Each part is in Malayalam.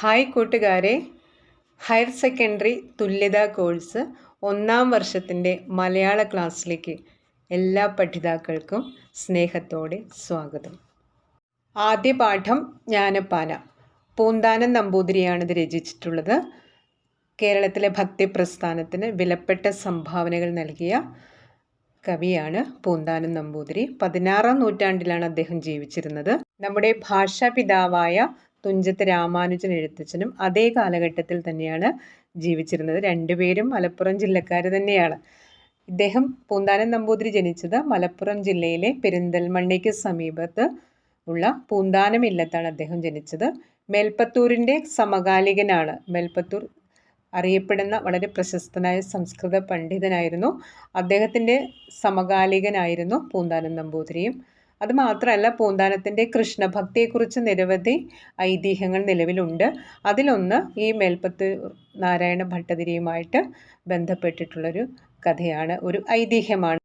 ഹായ് കൂട്ടുകാരെ. ഹയർ സെക്കൻഡറി തുല്യതാ കോഴ്സ് ഒന്നാം വർഷത്തിന്റെ മലയാള ക്ലാസ്സിലേക്ക് എല്ലാ പഠിതാക്കൾക്കും സ്നേഹത്തോടെ സ്വാഗതം. ആദ്യ പാഠം ജ്ഞാനപ്പാന പൂന്താനം നമ്പൂതിരിയാണ് ഇത് രചിച്ചിട്ടുള്ളത്. കേരളത്തിലെ ഭക്തി പ്രസ്ഥാനത്തിന് വിലപ്പെട്ട സംഭാവനകൾ നൽകിയ കവിയാണ് പൂന്താനം നമ്പൂതിരി. പതിനാറാം നൂറ്റാണ്ടിലാണ് അദ്ദേഹം ജീവിച്ചിരുന്നത്. നമ്മുടെ ഭാഷാപിതാവായ തുഞ്ചത്ത് രാമാനുജൻ എഴുത്തച്ഛനും അതേ കാലഘട്ടത്തിൽ തന്നെയാണ് ജീവിച്ചിരുന്നത്. രണ്ടുപേരും മലപ്പുറം ജില്ലക്കാർ തന്നെയാണ്. ഇദ്ദേഹം പൂന്താനം നമ്പൂതിരി ജനിച്ചത് മലപ്പുറം ജില്ലയിലെ പെരിന്തൽമണ്ണയ്ക്ക് സമീപത്ത് ഉള്ള പൂന്താനം ഇല്ലത്താണ് അദ്ദേഹം ജനിച്ചത്. മേൽപ്പത്തൂരിന്റെ സമകാലികനാണ്. മേൽപ്പത്തൂർ അറിയപ്പെടുന്ന വളരെ പ്രശസ്തനായ സംസ്കൃത പണ്ഡിതനായിരുന്നു. അദ്ദേഹത്തിന്റെ സമകാലികനായിരുന്നു പൂന്താനം നമ്പൂതിരിയും. അതുമാത്രമല്ല പൂന്താനത്തിന്റെ കൃഷ്ണഭക്തിയെക്കുറിച്ച് നിരവധി ഐതിഹ്യങ്ങൾ നിലവിലുണ്ട്. അതിലൊന്ന് ഈ മേൽപ്പത്ത് നാരായണ ഭട്ടതിരിയുമായിട്ട് ബന്ധപ്പെട്ടിട്ടുള്ളൊരു കഥയാണ്. ഒരു ഐതിഹ്യമാണ്.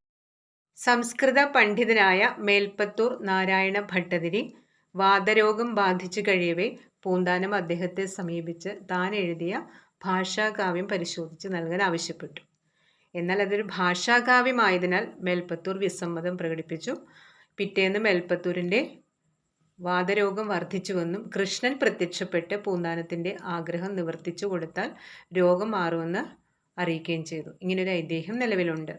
സംസ്കൃത പണ്ഡിതനായ മേൽപ്പത്തൂർ നാരായണ ഭട്ടതിരി വാദരോഗം ബാധിച്ചു കഴിയവേ പൂന്താനം അദ്ദേഹത്തെ സമീപിച്ച് താൻ എഴുതിയ ഭാഷാകാവ്യം പരിശോധിച്ച് നൽകാൻ ആവശ്യപ്പെട്ടു. എന്നാൽ അതൊരു ഭാഷാകാവ്യമായതിനാൽ മേൽപ്പത്തൂർ വിസമ്മതം പ്രകടിപ്പിച്ചു. പിറ്റേന്ന് മേൽപ്പത്തൂരിന്റെ വാദരോഗം വർദ്ധിച്ചുവെന്നും കൃഷ്ണൻ പ്രത്യക്ഷപ്പെട്ട് പൂന്താനത്തിന്റെ ആഗ്രഹം നിവർത്തിച്ചു കൊടുത്താൽ രോഗം മാറുമെന്ന് അറിയിക്കുകയും ചെയ്തു. ഇങ്ങനൊരു ഐതിഹ്യം നിലവിലുണ്ട്.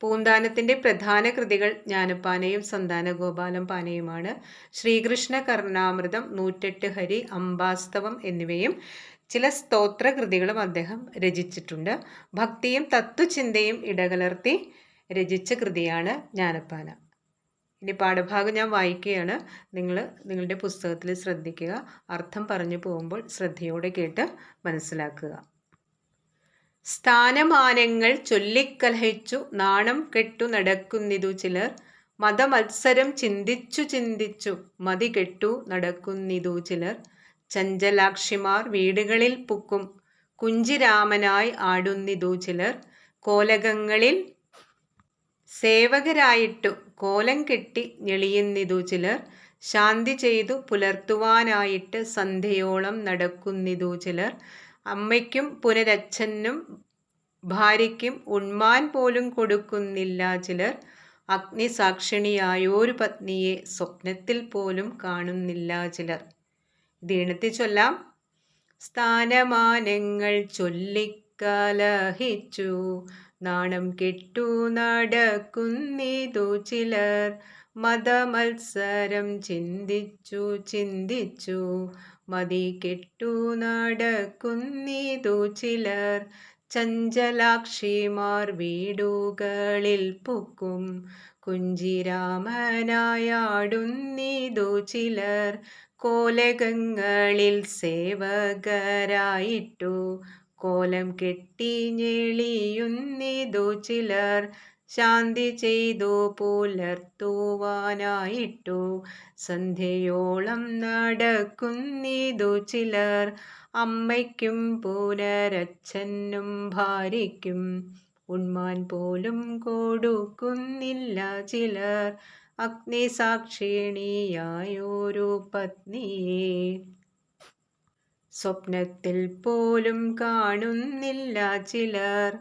പൂന്താനത്തിന്റെ പ്രധാന കൃതികൾ ജ്ഞാനപ്പാനയും സന്താനഗോപാലം പാനയുമാണ്. ശ്രീകൃഷ്ണ കർണാമൃതം നൂറ്റെട്ട് ഹരി അംബാസ്തവം എന്നിവയും ചില സ്തോത്ര കൃതികളും അദ്ദേഹം രചിച്ചിട്ടുണ്ട്. ഭക്തിയും തത്വചിന്തയും ഇടകലർത്തി രചിച്ച കൃതിയാണ് ജ്ഞാനപ്പാന. ഇനി പാഠഭാഗം ഞാൻ വായിക്കുകയാണ്. നിങ്ങൾ നിങ്ങളുടെ പുസ്തകത്തിൽ ശ്രദ്ധിക്കുക. അർത്ഥം പറഞ്ഞു പോകുമ്പോൾ ശ്രദ്ധയോടെ കേട്ട് മനസ്സിലാക്കുക. സ്ഥാനമാനങ്ങൾ ചൊല്ലിക്കലഹിച്ചു നാണം കെട്ടു നടക്കുന്നിതു ചിലർ. മതമത്സരം ചിന്തിച്ചു ചിന്തിച്ചു മതി കെട്ടു നടക്കുന്നിതു ചിലർ. ചഞ്ചലാക്ഷിമാർ വീടുകളിൽ പുക്കും കുഞ്ചിരാമനായി ആടുന്നിതു ചിലർ. കോലകങ്ങളിൽ സേവകരായിട്ടു കോലം കെട്ടി ഞെളിയുന്നിതു ചിലർ. ശാന്തി ചെയ്തു പുലർത്തുവാനായിട്ട് സന്ധ്യയോളം നടക്കുന്നിതു ചിലർ. അമ്മയ്ക്കും പുനരച്ഛനും ഭാര്യയ്ക്കും ഉണ്മാൻ പോലും കൊടുക്കുന്നില്ല ചിലർ. അഗ്നിസാക്ഷിണിയായൊരു പത്നിയെ സ്വപ്നത്തിൽ പോലും കാണുന്നില്ല ചിലർ. ദീണത്തി ചൊല്ലാം. സ്ഥാനമാനങ്ങൾ ചൊല്ലിക്കലഹിച്ചു. നാണം കെട്ടു നടക്കുന്നിതു ചിലർ. മതമത്സരം ചിന്തിച്ചു ചിന്തിച്ചു മതി കെട്ടു നടക്കുന്നിതു ചിലർ. ചഞ്ചലാക്ഷിമാർ വീടുകളിൽ പൊക്കും. കുഞ്ചിരാമനായാടുന്നിതു ചിലർ. കോലകങ്ങളിൽ സേവകരായിട്ടു കോലം കെട്ടി ഞെളിയുന്നിതു ചിലർ. ശാന്തി ചെയ്തു പുലർത്തുവാനായിട്ടു സന്ധ്യയോളം നടക്കുന്നിതു ചിലർ. അമ്മയ്ക്കും പുനരച്ഛനും ഭാര്യയ്ക്കും ഉണ്മാൻ പോലും കൊടുക്കുന്നില്ല ചിലർ. അഗ്നിസാക്ഷിണിയായൊരു പത്നിയെ. സ്വപ്നത്തിൽ പോലും കാണുന്നില്ല ചിലർ.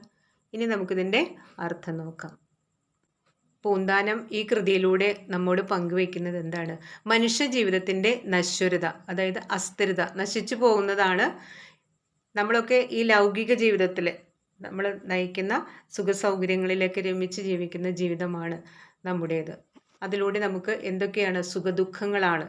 ഇനി നമുക്കിതിന്റെ അർത്ഥം നോക്കാം. പൂന്താനം ഈ കൃതിയിലൂടെ നമ്മോട് പങ്കുവയ്ക്കുന്നത് എന്താണ്? മനുഷ്യ ജീവിതത്തിന്റെ നശ്വരത അതായത് അസ്ഥിരത നശിച്ചു പോകുന്നതാണ് നമ്മളൊക്കെ ഈ ലൗകിക ജീവിതത്തിൽ നമ്മൾ നയിക്കുന്ന സുഖ സൗകര്യങ്ങളിലേക്ക് രമിച്ച് ജീവിക്കുന്ന ജീവിതമാണ് നമ്മുടേത്. അതിലൂടെ നമുക്ക് എന്തൊക്കെയാണ് സുഖദുഃഖങ്ങളാണ്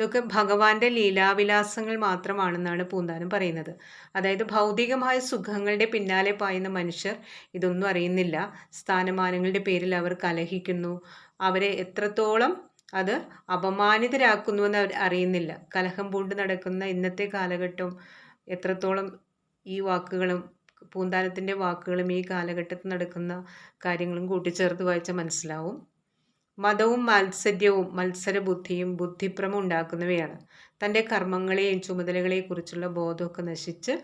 ഇതൊക്കെ ഭഗവാന്റെ ലീലാവിലാസങ്ങൾ മാത്രമാണെന്നാണ് പൂന്താനം പറയുന്നത്. അതായത് ഭൗതികമായ സുഖങ്ങളുടെ പിന്നാലെ പായുന്ന മനുഷ്യർ ഇതൊന്നും അറിയുന്നില്ല. സ്ഥാനമാനങ്ങളുടെ പേരിൽ അവർ കലഹിക്കുന്നു. അവരെ എത്രത്തോളം അത് അപമാനിതരാക്കുന്നുവെന്ന് അവർ അറിയുന്നില്ല. കലഹം പൂണ്ട് നടക്കുന്ന ഇന്നത്തെ കാലഘട്ടം എത്രത്തോളം ഈ വാക്കുകളും പൂന്താനത്തിന്റെ വാക്കുകളും ഈ കാലഘട്ടത്തിൽ നടക്കുന്ന കാര്യങ്ങളും കൂട്ടിച്ചേർത്ത് വായിച്ചാൽ മനസ്സിലാവും. മതവും മാത്സര്യവും മത്സരബുദ്ധിയും ബുദ്ധിഭ്രമം ഉണ്ടാക്കുന്നവയാണ്. തന്റെ കർമ്മങ്ങളെയും ചുമതലകളെക്കുറിച്ചുള്ള ബോധമൊക്കെ നശിച്ച്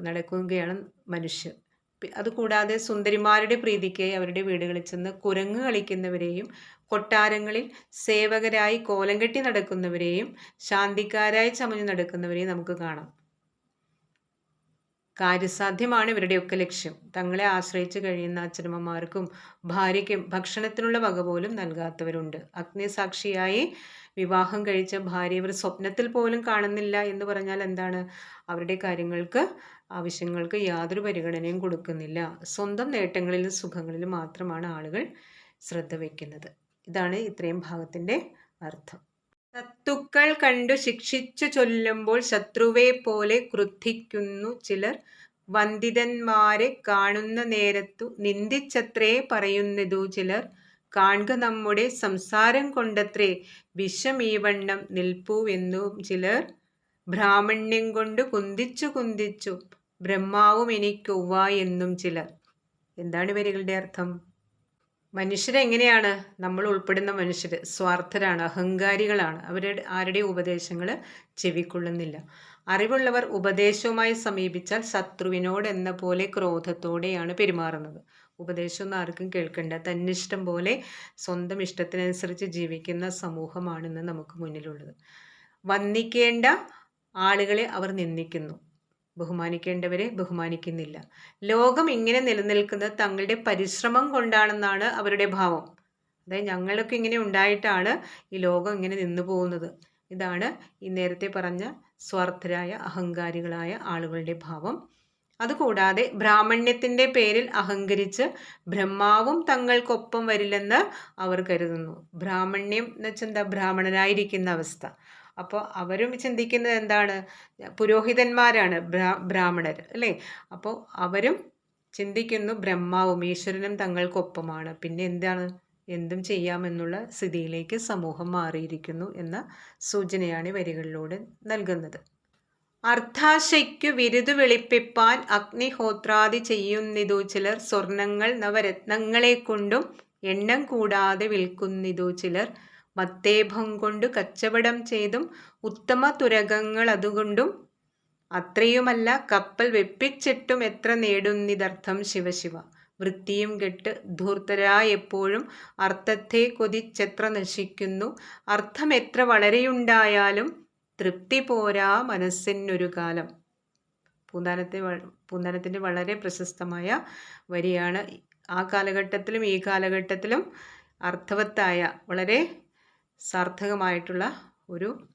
നടക്കുകയാണ് മനുഷ്യർ അതുകൂടാതെ സുന്ദരിമാരുടെ പ്രീതിക്കായി അവരുടെ വീടുകളിൽ ചെന്ന് കുരങ്ങ് കളിക്കുന്നവരെയും കൊട്ടാരങ്ങളിൽ സേവകരായി കോലം കെട്ടി നടക്കുന്നവരെയും ശാന്തിക്കാരായി ചമഞ്ഞു നടക്കുന്നവരെയും നമുക്ക് കാണാം. കാര്യസാധ്യമാണ് ഇവരുടെയൊക്കെ ലക്ഷ്യം. തങ്ങളെ ആശ്രയിച്ച് കഴിയുന്ന അച്ഛനമ്മമാർക്കും ഭാര്യയ്ക്കും ഭക്ഷണത്തിനുള്ള വക പോലും നൽകാത്തവരുണ്ട്. അഗ്നിസാക്ഷിയായി വിവാഹം കഴിച്ച ഭാര്യ ഇവർ സ്വപ്നത്തിൽ പോലും കാണുന്നില്ല എന്ന് പറഞ്ഞാൽ എന്താണ്? അവരുടെ കാര്യങ്ങൾക്ക് ആവശ്യങ്ങൾക്ക് യാതൊരു പരിഗണനയും കൊടുക്കുന്നില്ല. സ്വന്തം നേട്ടങ്ങളിലും സുഖങ്ങളിലും മാത്രമാണ് ആളുകൾ ശ്രദ്ധ വയ്ക്കുന്നത് ഇതാണ് ഇത്രയും ഭാഗത്തിന്റെ അർത്ഥം. സത്തുക്കൾ കണ്ടു ശിക്ഷിച്ചു ചൊല്ലുമ്പോൾ ശത്രുവെ പോലെ ക്രുദ്ധിക്കുന്നു ചിലർ. വന്ദിതന്മാരെ കാണുന്ന നേരത്തു നിന്ദിച്ചത്രേ പറയുന്നതു ചിലർ. കാണുക നമ്മുടെ സംസാരം കൊണ്ടത്രേ വിഷമീവണ്ണം നിൽപ്പുവെന്നും ചിലർ. ബ്രാഹ്മണ്യം കൊണ്ട് കുന്തിച്ചു കുന്തിച്ചു ബ്രഹ്മാവും എനിക്കൊവ്വ എന്നും ചിലർ. എന്താണ് വരികളുടെ അർത്ഥം? മനുഷ്യരെങ്ങനെയാണ്? നമ്മൾ ഉൾപ്പെടുന്ന മനുഷ്യർ സ്വാർത്ഥരാണ് അഹങ്കാരികളാണ്. അവരുടെ ആരുടെ ഉപദേശങ്ങൾ ചെവിക്കൊള്ളുന്നില്ല. അറിവുള്ളവർ ഉപദേശവുമായി സമീപിച്ചാൽ ശത്രുവിനോട് എന്ന പോലെ ക്രോധത്തോടെയാണ് പെരുമാറുന്നത്. ഉപദേശമൊന്നും ആർക്കും കേൾക്കണ്ട. തന്നിഷ്ടം പോലെ സ്വന്തം ഇഷ്ടത്തിനനുസരിച്ച് ജീവിക്കുന്ന സമൂഹമാണെന്ന് നമുക്ക് മുന്നിലുള്ളത്. വന്ദിക്കേണ്ട ആളുകളെ അവർ നിന്ദിക്കുന്നു. ബഹുമാനിക്കേണ്ടവരെ ബഹുമാനിക്കുന്നില്ല. ലോകം ഇങ്ങനെ നിലനിൽക്കുന്നത് തങ്ങളുടെ പരിശ്രമം കൊണ്ടാണെന്നാണ് അവരുടെ ഭാവം. അതായത് ഞങ്ങളൊക്കെ ഇങ്ങനെ ഉണ്ടായിട്ടാണ് ഈ ലോകം ഇങ്ങനെ നിന്നു പോകുന്നത്. ഇതാണ് ഈ നേരത്തെ പറഞ്ഞ സ്വാർത്ഥരായ അഹങ്കാരികളായ ആളുകളുടെ ഭാവം. അതുകൂടാതെ ബ്രാഹ്മണ്യത്തിന്റെ പേരിൽ അഹങ്കരിച്ച് ബ്രഹ്മാവും തങ്ങൾക്കൊപ്പം വരില്ലെന്ന് അവർ കരുതുന്നു. ബ്രാഹ്മണ്യം എന്ന് വെച്ചാൽ എന്താ? ബ്രാഹ്മണനായിരിക്കുന്ന അവസ്ഥ. അപ്പോൾ അവരും ചിന്തിക്കുന്നത് എന്താണ്? പുരോഹിതന്മാരാണ് ബ്രാഹ്മണർ അല്ലേ? അപ്പോൾ അവരും ചിന്തിക്കുന്നു ബ്രഹ്മാവും ഈശ്വരനും തങ്ങൾക്കൊപ്പമാണ്. പിന്നെ എന്താണ്? എന്തും ചെയ്യാമെന്നുള്ള സ്ഥിതിയിലേക്ക് സമൂഹം മാറിയിരിക്കുന്നു എന്ന സൂചനയാണ് വരികളിലൂടെ നൽകുന്നത്. അർദ്ധാശയ്ക്കു വിരുദു വെളിപ്പിപ്പാൻ അഗ്നിഹോത്രാദി ചെയ്യുന്നിതു ചിലർ സ്വർണങ്ങൾ നവരത്നങ്ങളെ കൊണ്ടും എണ്ണം കൂടാതെ വിൽക്കുന്നിതു ചിലർ മത്തേഭം കൊണ്ട് കച്ചവടം ചെയ്തും ഉത്തമ തുരകങ്ങൾ അതുകൊണ്ടും അത്രയുമല്ല കപ്പൽ വെപ്പിച്ചിട്ടും എത്ര നേടുന്നിതർത്ഥം ശിവശിവ വൃത്തിയും കെട്ട് ധൂർത്തരായെപ്പോഴും അർത്ഥത്തെ കൊതിച്ചെത്ര നശിക്കുന്നു അർത്ഥം എത്ര വളരെയുണ്ടായാലും തൃപ്തി പോരാ മനസ്സിനൊരു കാലം. പൂന്താനത്തെ പൂന്താനത്തിന്റെ വളരെ പ്രശസ്തമായ വരിയാണ് ആ കാലഘട്ടത്തിലും ഈ കാലഘട്ടത്തിലും അർത്ഥവത്തായ വളരെ സാർത്ഥകമായിട്ടുള്ള ഒരു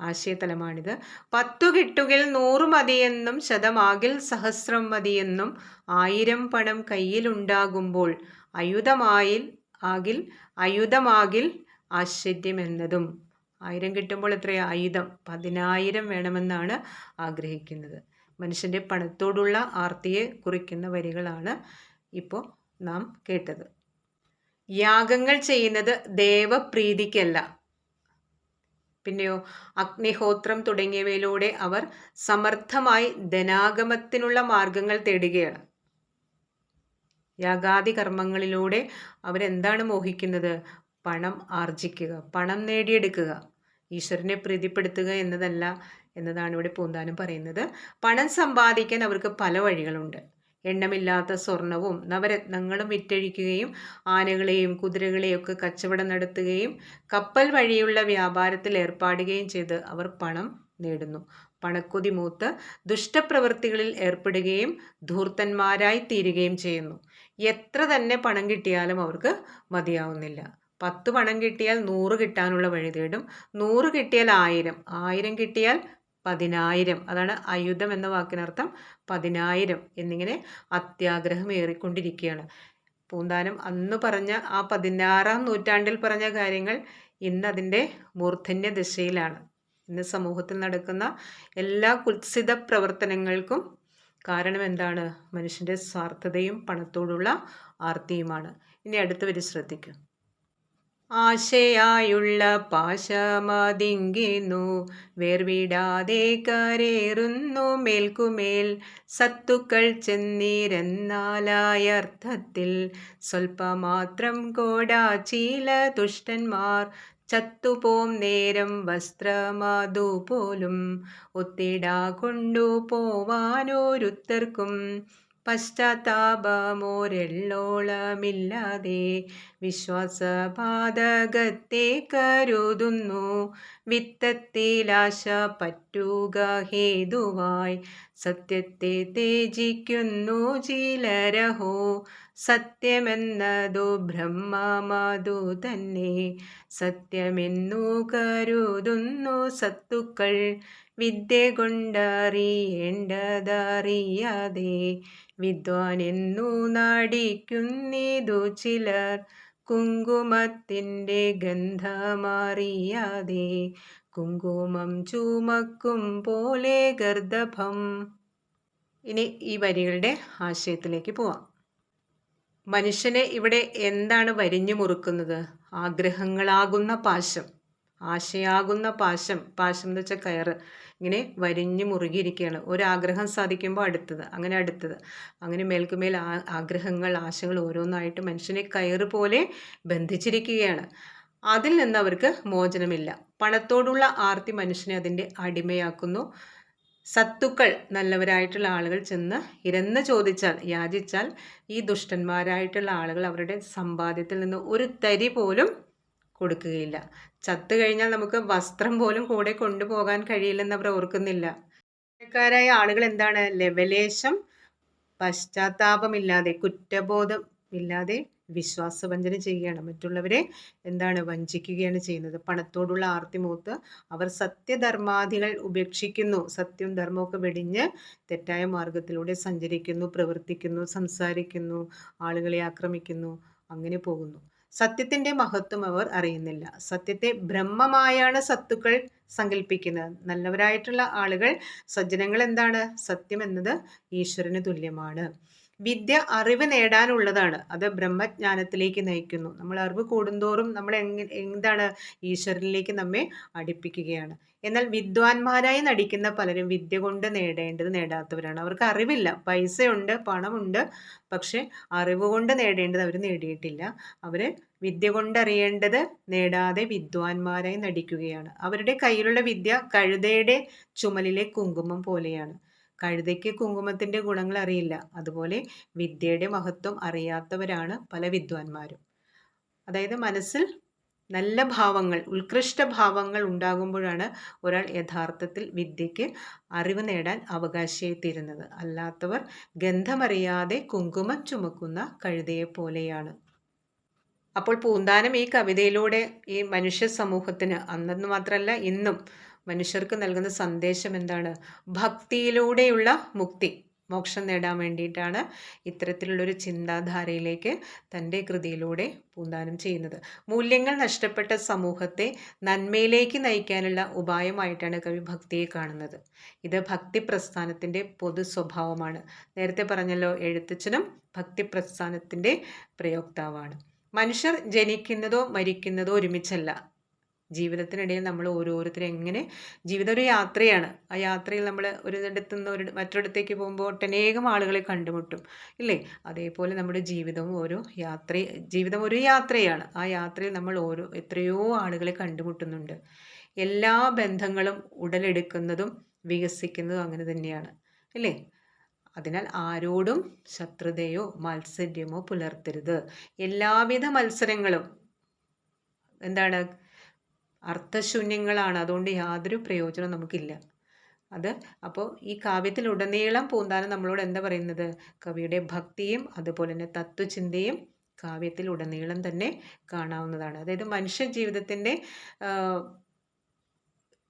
ആശയതലമാണിത്. പത്തു കിട്ടുകിൽ നൂറ് മതിയെന്നും ശതമാകിൽ സഹസ്രം മതിയെന്നും ആയിരം പണം കയ്യിലുണ്ടാകുമ്പോൾ അയുധമായിൽ ആകിൽ അയുധമാകിൽ ആശ്ചര്യമെന്നതും ആയിരം കിട്ടുമ്പോൾ എത്രയാ? ആയുധം. പതിനായിരം വേണമെന്നാണ് ആഗ്രഹിക്കുന്നത്. മനുഷ്യന്റെ പണത്തോടുള്ള ആർത്തിയെ കുറിക്കുന്ന വരികളാണ് ഇപ്പോൾ നാം കേട്ടത്. യാഗങ്ങൾ ചെയ്യുന്നത് ദേവപ്രീതിക്കല്ല. പിന്നെയോ അഗ്നിഹോത്രം തുടങ്ങിയവയിലൂടെ അവർ സമർത്ഥമായി ധനാഗമത്തിനുള്ള മാർഗങ്ങൾ തേടുകയാണ്. യാഗാദി കർമ്മങ്ങളിലൂടെ അവരെന്താണ് മോഹിക്കുന്നത്? പണം ആർജിക്കുക പണം നേടിയെടുക്കുക ഈശ്വരനെ പ്രീതിപ്പെടുത്തുക എന്നതല്ല എന്നതാണ് ഇവിടെ പൂന്താനം പറയുന്നത്. പണം സമ്പാദിക്കാൻ അവർക്ക് പല വഴികളുണ്ട്. എണ്ണമില്ലാത്ത സ്വർണവും നവരത്നങ്ങളും വിറ്റഴിക്കുകയും ആനകളെയും കുതിരകളെയും ഒക്കെ കച്ചവടം നടത്തുകയും കപ്പൽ വഴിയുള്ള വ്യാപാരത്തിൽ ഏർപ്പാടുകയും ചെയ്ത് അവർ പണം നേടുന്നു. പണക്കൊതി മൂത്ത് ദുഷ്ടപ്രവൃത്തികളിൽ ഏർപ്പെടുകയും ധൂർത്തന്മാരായി തീരുകയും ചെയ്യുന്നു. എത്ര തന്നെ പണം കിട്ടിയാലും അവർക്ക് മതിയാവുന്നില്ല. പത്ത് പണം കിട്ടിയാൽ നൂറ് കിട്ടാനുള്ള വഴി തേടും. നൂറ് കിട്ടിയാൽ ആയിരം. ആയിരം കിട്ടിയാൽ പതിനായിരം. അതാണ് ആയുധം എന്ന വാക്കിനർത്ഥം പതിനായിരം എന്നിങ്ങനെ അത്യാഗ്രഹം ഏറിക്കൊണ്ടിരിക്കുകയാണ്. പൂന്താനം അന്ന് പറഞ്ഞ ആ പതിനാറാം നൂറ്റാണ്ടിൽ പറഞ്ഞ കാര്യങ്ങൾ ഇന്ന് അതിന്റെ മൂർധന്യ ദിശയിലാണ് ഇന്ന് സമൂഹത്തിൽ നടക്കുന്ന എല്ലാ കുത്സിത പ്രവർത്തനങ്ങൾക്കും കാരണം എന്താണ്? മനുഷ്യന്റെ സ്വാർത്ഥതയും പണത്തോടുള്ള ആർത്തിയുമാണ്. ഇനി അടുത്ത വരി ശ്രദ്ധിക്കുക ആശയായുള്ള പാശമതിങ്കിന്നു. വേർവിടാതെ കരേറുന്നു മേൽക്കുമേൽ. സത്തുക്കൾ ചെന്നീരെന്നാലായർത്ഥത്തിൽ. സ്വൽപ്പമാത്രം കോടാചീല തുഷ്ടന്മാർ. ചത്തുപോം നേരം വസ്ത്രമതുപോലും ഒത്തിടാ കൊണ്ടുപോവാനോരുത്തർക്കും പശ്ചാത്താപമോരെള്ളോളമില്ലാതെ വിശ്വാസപാതകത്തെ കരുതുന്നു. വിത്തത്തിലാശ പറ്റുക ഹേതുവായി സത്യത്തെ തേജിക്കുന്നു ചിലരഹോ സത്യമെന്നതു ബ്രഹ്മമതു തന്നെ. സത്യമെന്നു കരുതുന്നു സത്തുക്കൾ. വിദ്യ കൊണ്ടറിയേണ്ടതറിയാതെ വിദ്വാനെന്നു നടിക്കുന്നിതു ചിലർ കുങ്കുമത്തിന്റെ ഗന്ധമറിയാതെ കുങ്കുമം ചുമക്കും പോലെ ഗർദഭം. ഇനി ഈ വരികളുടെ ആശയത്തിലേക്ക് പോവാം. മനുഷ്യനെ ഇവിടെ എന്താണ് വരിഞ്ഞു മുറുക്കുന്നത്? ആഗ്രഹങ്ങളാകുന്ന പാശം ആശയാകുന്ന പാശം പാശം എന്ന് വെച്ചാൽ കയറ്. ഇങ്ങനെ വരിഞ്ഞു മുറുകിയിരിക്കുകയാണ്. ഒരാഗ്രഹം സാധിക്കുമ്പോൾ അടുത്തത് അങ്ങനെ അടുത്തത്. അങ്ങനെ മേൽക്കുമേൽ ആഗ്രഹങ്ങൾ ആശകൾ ഓരോന്നായിട്ട് മനുഷ്യനെ കയറ് പോലെ ബന്ധിച്ചിരിക്കുകയാണ്. അതിൽ നിന്ന് അവർക്ക് മോചനമില്ല. പണത്തോടുള്ള ആർത്തി മനുഷ്യനെ അതിന്റെ അടിമയാക്കുന്നു. സത്തുക്കൾ നല്ലവരായിട്ടുള്ള ആളുകൾ ചെന്ന് ഇരന്ന് ചോദിച്ചാൽ യാചിച്ചാൽ ഈ ദുഷ്ടന്മാരായിട്ടുള്ള ആളുകൾ അവരുടെ സമ്പാദ്യത്തിൽ നിന്ന് ഒരു തരി പോലും കൊടുക്കുകയില്ല. ചത്തു കഴിഞ്ഞാൽ നമുക്ക് വസ്ത്രം പോലും കൂടെ കൊണ്ടുപോകാൻ കഴിയില്ലെന്ന് അവർ ഓർക്കുന്നില്ല. ക്കാരായ ആളുകൾ എന്താണ്? ലവലേശം പശ്ചാത്താപമില്ലാതെ കുറ്റബോധം ഇല്ലാതെ വിശ്വാസവഞ്ചന ചെയ്യുകയാണ്. മറ്റുള്ളവരെ എന്താണ്? വഞ്ചിക്കുകയാണ് ചെയ്യുന്നത്. പണത്തോടുള്ള ആർത്തിമൂത്ത് അവർ സത്യധർമാദികൾ ഉപേക്ഷിക്കുന്നു. സത്യവും ധർമ്മമൊക്കെ വെടിഞ്ഞ് തെറ്റായ മാർഗത്തിലൂടെ സഞ്ചരിക്കുന്നു പ്രവർത്തിക്കുന്നു സംസാരിക്കുന്നു ആളുകളെ ആക്രമിക്കുന്നു അങ്ങനെ പോകുന്നു. സത്യത്തിന്റെ മഹത്വം അവർ അറിയുന്നില്ല. സത്യത്തെ ബ്രഹ്മമായാണ് സത്തുക്കൾ സങ്കല്പിക്കുന്നത് നല്ലവരായിട്ടുള്ള ആളുകൾ സജ്ജനങ്ങൾ എന്താണ്? സത്യം എന്നത് ഈശ്വരന് തുല്യമാണ്. വിദ്യ അറിവ് നേടാനുള്ളതാണ്. അത് ബ്രഹ്മജ്ഞാനത്തിലേക്ക് നയിക്കുന്നു. നമ്മൾ അറിവ് കൂടുന്തോറും നമ്മൾ എന്താണ്? ഈശ്വരനിലേക്ക് നമ്മെ അടുപ്പിക്കുകയാണ്. എന്നാൽ വിദ്വാൻമാരായി നടിക്കുന്ന പലരും വിദ്യ കൊണ്ട് നേടേണ്ടത് നേടാത്തവരാണ്. അവർക്ക് അറിവില്ല. പൈസയുണ്ട് പണമുണ്ട് പക്ഷെ അറിവ് കൊണ്ട് നേടേണ്ടത് അവർ നേടിയിട്ടില്ല. അവർ വിദ്യ കൊണ്ടറിയേണ്ടത് നേടാതെ വിദ്വാൻമാരായി നടിക്കുകയാണ്. അവരുടെ കയ്യിലുള്ള വിദ്യ കഴുതയുടെ ചുമലിലെ കുങ്കുമം പോലെയാണ്. കഴുതയ്ക്ക് കുങ്കുമത്തിന്റെ ഗുണങ്ങൾ അറിയില്ല. അതുപോലെ വിദ്യയുടെ മഹത്വം അറിയാത്തവരാണ് പല വിദ്വാൻമാരും. അതായത് മനസ്സിൽ നല്ല ഭാവങ്ങൾ ഉത്കൃഷ്ട ഭാവങ്ങൾ ഉണ്ടാകുമ്പോഴാണ് ഒരാൾ യഥാർത്ഥത്തിൽ വിദ്യയ്ക്ക് അറിവ് നേടാൻ അവകാശിയായിത്തീരുന്നത്. അല്ലാത്തവർ ഗന്ധമറിയാതെ കുങ്കുമം ചുമക്കുന്ന കഴുതയെ പോലെയാണ് അപ്പോൾ പൂന്താനം ഈ കവിതയിലൂടെ ഈ മനുഷ്യ സമൂഹത്തിന് അന്നെന്ന് മാത്രമല്ല ഇന്നും മനുഷ്യർക്ക് നൽകുന്ന സന്ദേശം എന്താണ്? ഭക്തിയിലൂടെയുള്ള മുക്തി. മോക്ഷം നേടാൻ വേണ്ടിയിട്ടാണ് ഇത്തരത്തിലുള്ളൊരു ചിന്താധാരയിലേക്ക് തന്റെ കൃതിയിലൂടെ പൂന്താനം ചെയ്യുന്നത്. മൂല്യങ്ങൾ നഷ്ടപ്പെട്ട സമൂഹത്തെ നന്മയിലേക്ക് നയിക്കാനുള്ള ഉപായമായിട്ടാണ് കവി ഭക്തിയെ കാണുന്നത്. ഇത് ഭക്തി പ്രസ്ഥാനത്തിന്റെ പൊതു സ്വഭാവമാണ്. നേരത്തെ പറഞ്ഞല്ലോ എഴുത്തച്ഛനും ഭക്തി പ്രസ്ഥാനത്തിന്റെ പ്രയോക്താവാണ്. മനുഷ്യർ ജനിക്കുന്നതോ മരിക്കുന്നതോ ഒരുമിച്ചല്ല. ജീവിതത്തിനിടയിൽ നമ്മൾ ഓരോരുത്തരും എങ്ങനെ ജീവിതം ഒരു യാത്രയാണ്. ആ യാത്രയിൽ നമ്മൾ ഒരു ഇടത്തു നിന്ന് ഒരു മറ്റൊരിടത്തേക്ക് പോകുമ്പോൾ ഒട്ടനേകം ആളുകളെ കണ്ടുമുട്ടും ഇല്ലേ? അതേപോലെ നമ്മുടെ ജീവിതവും ഒരു യാത്ര ജീവിതം ഒരു യാത്രയാണ്. ആ യാത്രയിൽ നമ്മൾ ഓരോ എത്രയോ ആളുകളെ കണ്ടുമുട്ടുന്നുണ്ട്. എല്ലാ ബന്ധങ്ങളും ഉടലെടുക്കുന്നതും വികസിക്കുന്നതും അങ്ങനെ തന്നെയാണ് അല്ലേ അതിനാൽ ആരോടും ശത്രുതയോ മത്സര്യമോ പുലർത്തരുത്. എല്ലാവിധ മത്സരങ്ങളും എന്താണ്? അർത്ഥശൂന്യങ്ങളാണ്. അതുകൊണ്ട് യാതൊരു പ്രയോജനവും നമുക്കില്ല. അത് അപ്പോൾ ഈ കാവ്യത്തിലുടനീളം പൂന്താനം നമ്മളോട് എന്താ പറയുന്നത്? കവിയുടെ ഭക്തിയും അതുപോലെ തന്നെ തത്വചിന്തയും കാവ്യത്തിൽ ഉടനീളം തന്നെ കാണാവുന്നതാണ്. അതായത് മനുഷ്യ ജീവിതത്തിന്റെ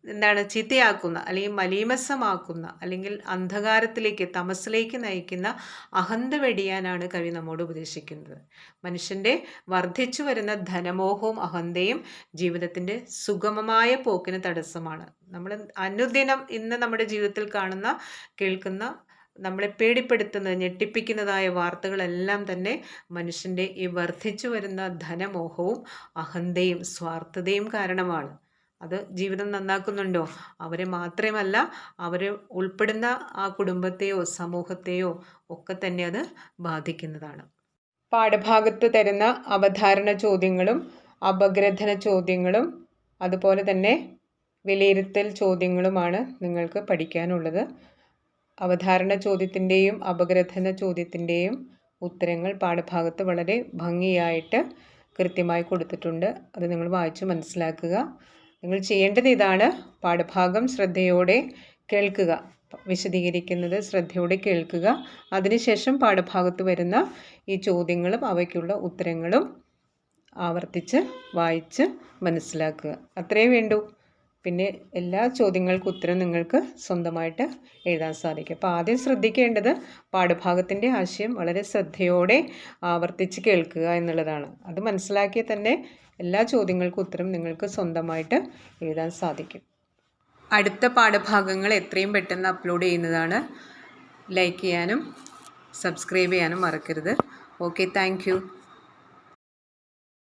എന്താണ് ചിത്തയാക്കുന്ന അല്ലെങ്കിൽ മലീമസമാക്കുന്ന അല്ലെങ്കിൽ അന്ധകാരത്തിലേക്ക് തമസിലേക്ക് നയിക്കുന്ന അഹന്ത വെടിയാനാണ് കവി നമ്മോട് ഉപദേശിക്കുന്നത്. മനുഷ്യന്റെ വർദ്ധിച്ചു വരുന്ന ധനമോഹവും അഹന്തയും ജീവിതത്തിന്റെ സുഗമമായ പോക്കിന് തടസ്സമാണ്. നമ്മൾ അനുദിനം ഇന്ന് നമ്മുടെ ജീവിതത്തിൽ കാണുന്ന കേൾക്കുന്ന നമ്മളെ പേടിപ്പെടുത്തുന്നത് ഞെട്ടിപ്പിക്കുന്നതായ വാർത്തകളെല്ലാം തന്നെ മനുഷ്യന്റെ ഈ വർദ്ധിച്ചു വരുന്ന ധനമോഹവും അഹന്തയും സ്വാർത്ഥതയും കാരണമാണ്. അത് ജീവിതം നന്നാക്കുന്നുണ്ടോ? അവരെ മാത്രമല്ല അവരെ ഉൾപ്പെടുന്ന ആ കുടുംബത്തെയോ സമൂഹത്തെയോ ഒക്കെ തന്നെ അത് ബാധിക്കുന്നതാണ്. പാഠഭാഗത്ത് തരുന്ന അവധാരണ ചോദ്യങ്ങളും അപഗ്രഥന ചോദ്യങ്ങളും അതുപോലെ തന്നെ വിലയിരുത്തൽ ചോദ്യങ്ങളുമാണ് നിങ്ങൾക്ക് പഠിക്കാനുള്ളത്. അവധാരണ ചോദ്യത്തിന്റെയും അപഗ്രഥന ചോദ്യത്തിന്റെയും ഉത്തരങ്ങൾ പാഠഭാഗത്ത് വളരെ ഭംഗിയായിട്ട് കൃത്യമായി കൊടുത്തിട്ടുണ്ട്. അത് നിങ്ങൾ വായിച്ച് മനസ്സിലാക്കുക. നിങ്ങൾ ചെയ്യേണ്ടത് ഇതാണ്. പാഠഭാഗം ശ്രദ്ധയോടെ കേൾക്കുക. വിശദീകരിക്കുന്നത് ശ്രദ്ധയോടെ കേൾക്കുക. അതിനുശേഷം പാഠഭാഗത്ത് വരുന്ന ഈ ചോദ്യങ്ങളും അവയ്ക്കുള്ള ഉത്തരങ്ങളും ആവർത്തിച്ച് വായിച്ച് മനസ്സിലാക്കുക. അത്രേ വേണ്ടൂ. പിന്നെ എല്ലാ ചോദ്യങ്ങൾക്കും ഉത്തരം നിങ്ങൾക്ക് സ്വന്തമായിട്ട് എഴുതാൻ സാധിക്കും. അപ്പോൾ ആദ്യം ശ്രദ്ധിക്കേണ്ടത് പാഠഭാഗത്തിന്റെ ആശയം വളരെ ശ്രദ്ധയോടെ ആവർത്തിച്ച് കേൾക്കുക എന്നുള്ളതാണ്. അത് മനസ്സിലാക്കിയാൽ തന്നെ എല്ലാ ചോദ്യങ്ങൾക്കും ഉത്തരം നിങ്ങൾക്ക് സ്വന്തമായിട്ട് എഴുതാൻ സാധിക്കും. അടുത്ത പാഠഭാഗങ്ങൾ എത്രയും പെട്ടെന്ന് അപ്ലോഡ് ചെയ്യുന്നതാണ്. ലൈക്ക് ചെയ്യാനും സബ്സ്ക്രൈബ് ചെയ്യാനും മറക്കരുത്. Okay thank